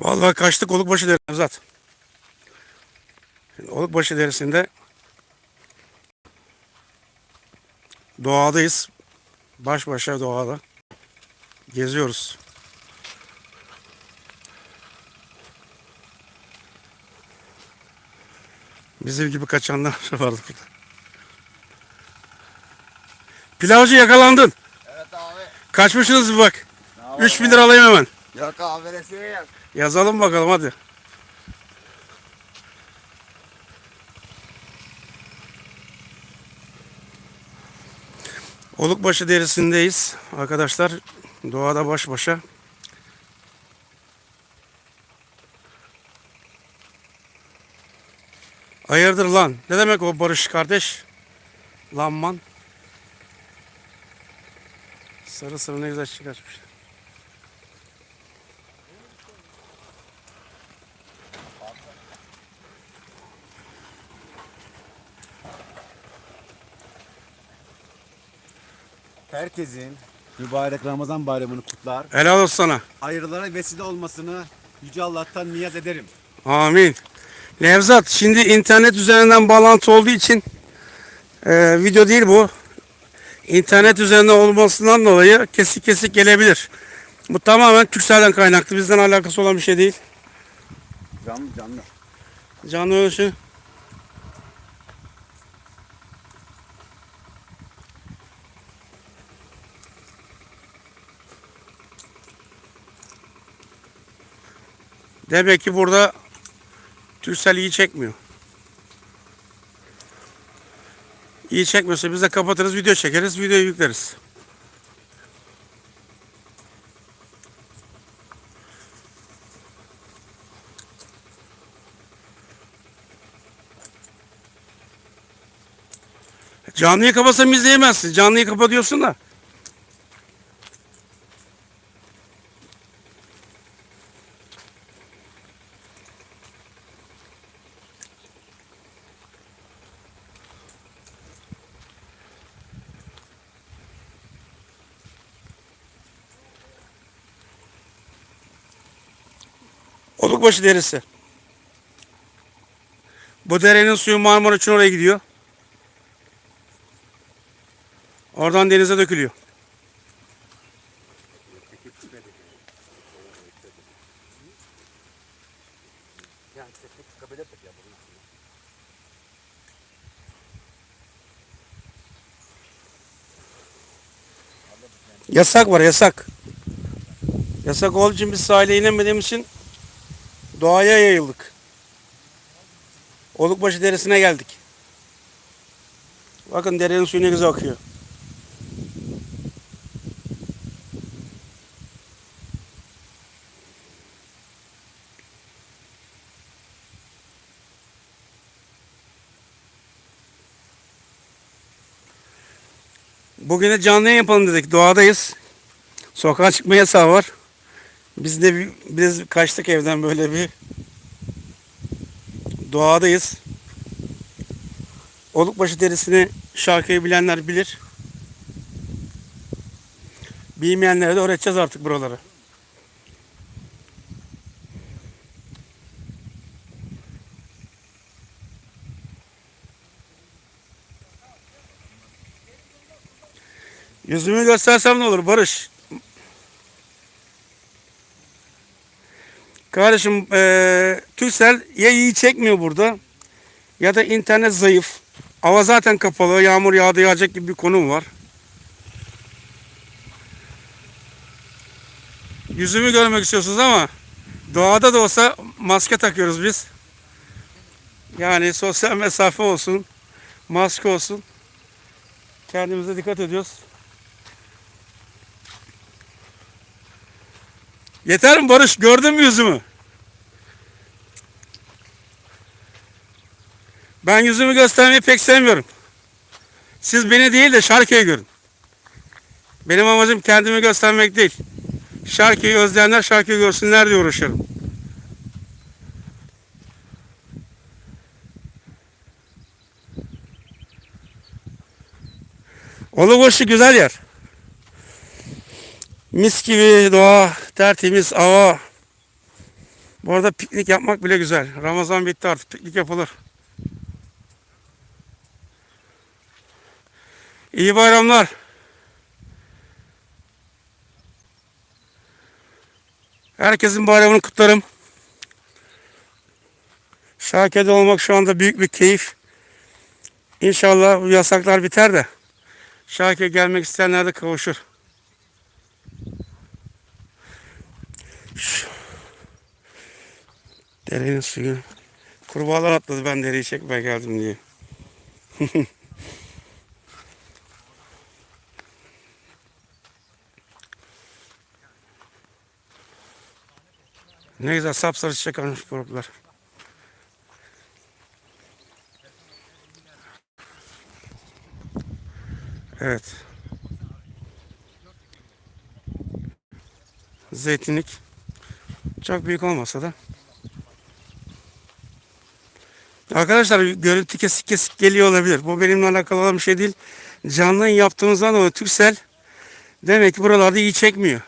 Vallahi kaçtık Olukbaşı Deresi Nevzat. Şimdi Olukbaşı Deresi'nde doğadayız. Baş başa doğada. Geziyoruz. Bizim gibi kaçanlar vardı burada. Pilavcı yakalandın. Evet abi. Kaçmışsınız bir bak. Ne yapalım 3000 lira alayım hemen. Yok abi veresiye yok. Yazalım bakalım hadi. Olukbaşı derisindeyiz arkadaşlar. Doğada baş başa. Hayırdır lan? Ne demek o Barış kardeş? Lanman. Sarı sarı ne güzel çıkartmış. Herkesin mübarek Ramazan bayramını kutlar. Helal olsun sana. Hayırlara vesile olmasını Yüce Allah'tan niyaz ederim. Amin. Nevzat şimdi internet üzerinden bağlantı olduğu için e, video değil bu. İnternet üzerinden olmasından dolayı kesik kesik gelebilir. Bu tamamen Türkcell'den kaynaklı. Bizden alakası olan bir şey değil. Canlı canlı. Canlı ölçü. Demek ki burada Türksel iyi çekmiyor. İyi çekmiyorsa biz de kapatırız, video çekeriz, videoyu yükleriz. Canlıyı kapasam izleyemezsin. Canlıyı kapa diyorsun da. Olukbaşı derisi. Bu derenin suyu Marmara için oraya gidiyor. Oradan denize dökülüyor. Yasak var yasak. Yasak olduğu için biz sahile inemediğimiz için doğaya yayıldık. Olukbaşı deresine geldik. Bakın derenin suyu ne güzel akıyor. Bugüne canlı yayın yapalım dedik. Doğadayız. Sokağa çıkma yasağı var. Biz de biz kaçtık evden böyle bir doğadayız. Olukbaşı derisini şarkıyı bilenler bilir. Bilmeyenlere de öğreteceğiz artık buraları. Yüzümü göstersem ne olur Barış? Kardeşim eee Türksel ya iyi çekmiyor burada ya da internet zayıf. Hava zaten kapalı. Yağmur yağdı yağacak gibi bir konum var. Yüzümü görmek istiyorsunuz ama doğada da olsa maske takıyoruz biz. Yani sosyal mesafe olsun, maske olsun. Kendimize dikkat ediyoruz. Yeter mi Barış? Gördün mü yüzümü? Ben yüzümü göstermeyi pek sevmiyorum. Siz beni değil de şarkıyı görün. Benim amacım kendimi göstermek değil. Şarkıyı özleyenler şarkıyı görsünler diye uğraşıyorum. Oluboşu güzel yer. Mis gibi doğa, tertemiz hava. Bu arada piknik yapmak bile güzel. Ramazan bitti artık piknik yapılır. İyi bayramlar. Herkesin bayramını kutlarım. Şarkede olmak şu anda büyük bir keyif. İnşallah bu yasaklar biter de Şarkı'ya gelmek isteyenler de kavuşur. Şu- Derenin suyu. Kurbağalar atladı ben dereyi çekmeye geldim diye. ne güzel sapsarı çiçek almış balıklar. Evet. Zeytinlik. Çok büyük olmasa da. Arkadaşlar görüntü kesik kesik geliyor olabilir. Bu benimle alakalı olan bir şey değil. Canlı yaptığımızdan dolayı Türksel demek ki buralarda iyi çekmiyor.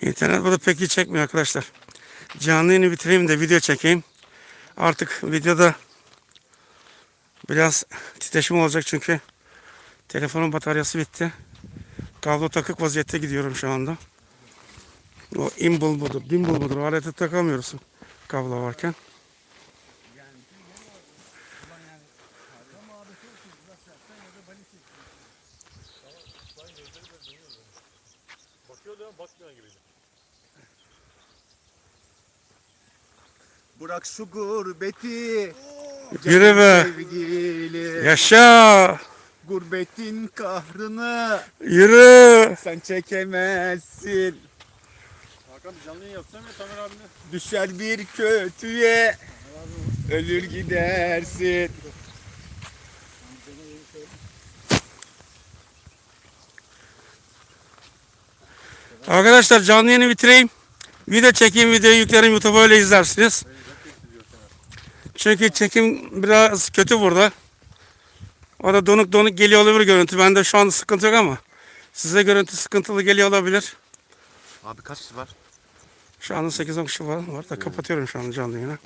İnternet burada pek iyi çekmiyor arkadaşlar. Canlı yayını bitireyim de video çekeyim. Artık videoda biraz titreşim olacak çünkü telefonun bataryası bitti. Kablo takık vaziyette gidiyorum şu anda. O imbul budur, gimbal budur. Aleti takamıyoruz kablo varken. Bırak şu gurbeti. Yürü be. Sevgili. Yaşa. Gurbetin kahrını Yürü. sen çekemezsin. Hakan canlı yayın yapsana ya Tamer abine. Düşer bir kötüye. Ölür gidersin. Arkadaşlar canlı yayını bitireyim. Video çekeyim, videoyu yüklerim YouTube'a öyle izlersiniz. Çünkü çekim biraz kötü burada. O da donuk donuk geliyor olabilir görüntü. Bende şu anda sıkıntı yok ama size görüntü sıkıntılı geliyor olabilir. Abi kaç var? Şu anda 8-10 kişi var, var da kapatıyorum şu anda canlı yayını.